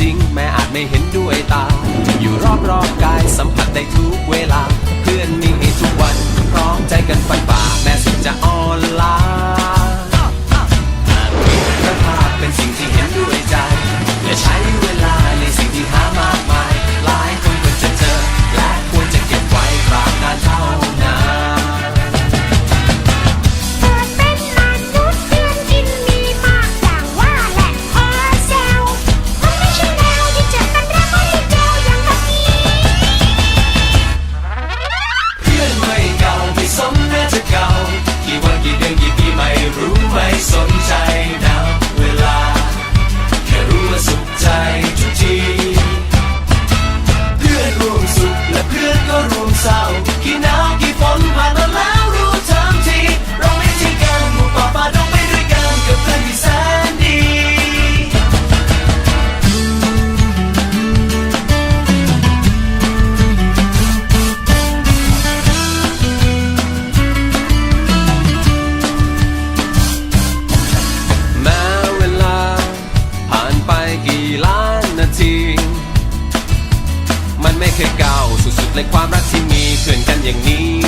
จริง แม้อาจไม่เห็นด้วยตา อยู่รอบรอบกายสัมผัสได้ทุกเวลา เพื่อนมีให้ทุ และความรักที่มีเพื่อนกันอย่างนี้